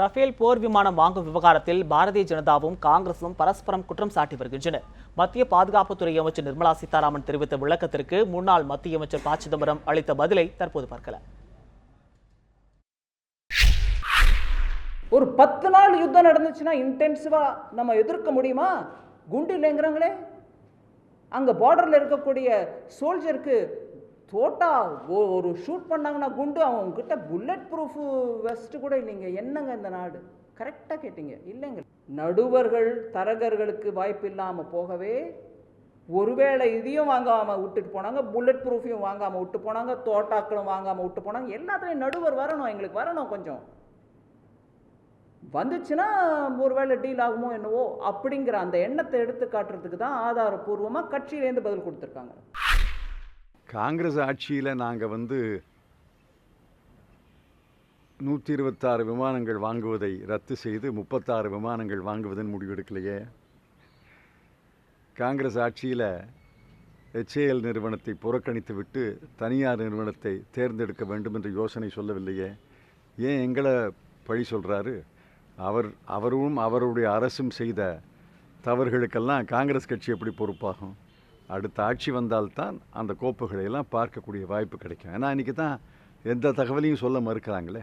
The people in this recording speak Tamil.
ரஃபேல் போர் விமானம் வாங்கும் விவகாரத்தில் பாரதிய ஜனதாவும் காங்கிரசும் பரஸ்பரம் குற்றம் சாட்டி வருகின்றன மத்திய பாதுகாப்புத்துறை அமைச்சர் நிர்மலா சீதாராமன் தெரிவித்த விளக்கத்திற்கு முன்னாள் மத்திய அமைச்சர் ப. சிதம்பரம் அளித்த பதிலை தற்போது பார்க்கலாம். ஒரு பத்து நாள் யுத்தம் நடந்துச்சுன்னா இன்டென்சிவாக நம்ம எதிர்க்க முடியுமா? குண்டு இல்லைங்கிறாங்களே. அங்கே பார்டரில் இருக்கக்கூடிய சோல்ஜருக்கு தோட்டா ஓ ஒரு ஷூட் பண்ணாங்கன்னா குண்டு அவங்க கிட்ட புல்லட் ப்ரூஃப் வெஸ்ட்டு கூட இல்லைங்க. என்னங்க இந்த நாடு? கரெக்டாக கேட்டீங்க. இல்லைங்க. நடுவர்கள் தரகர்களுக்கு வாய்ப்பு இல்லாமல் போகவே ஒருவேளை இதையும் வாங்காமல் விட்டுட்டு போனாங்க புல்லட் ப்ரூஃபையும் வாங்காமல் விட்டு போனாங்க தோட்டாக்களும் வாங்காமல் விட்டு போனாங்க எல்லாத்துலேயும் நடுவர் வரணும் எங்களுக்கு வரணும் கொஞ்சம். வந்துச்சுன்னா ஒருவேளை டீல் ஆகுமோ என்னவோ அப்படிங்கிற அந்த எண்ணத்தை எடுத்து காட்டுறதுக்கு தான் ஆதாரபூர்வமாக கட்சியிலேருந்து பதில் கொடுத்துருக்காங்க. காங்கிரஸ் ஆட்சியில் நாங்கள் வந்து நூற்றி இருபத்தாறு விமானங்கள் வாங்குவதை ரத்து செய்து முப்பத்தாறு விமானங்கள் வாங்குவதன் முடிவெடுக்கலையே காங்கிரஸ் ஆட்சியில் ஹெச்ஏஎல் நிறுவனத்தை புறக்கணித்து விட்டு தனியார் நிறுவனத்தை தேர்ந்தெடுக்க வேண்டும் என்ற யோசனை சொல்லவில்லையே. ஏன் எங்களை பழி சொல்கிறாரு அவர் அவரும் அவருடைய அரசும் செய்த தவறுகளுக்கெல்லாம் காங்கிரஸ் கட்சி எப்படி பொறுப்பாகும்? அடுத்த ஆட்சி வந்தால்தான் அந்த கோப்புகளை எல்லாம் பார்க்கக்கூடிய வாய்ப்பு கிடைக்கும். ஏன்னா இன்றைக்கி தான் எந்த தகவலையும் சொல்ல மறுக்கிறாங்களே.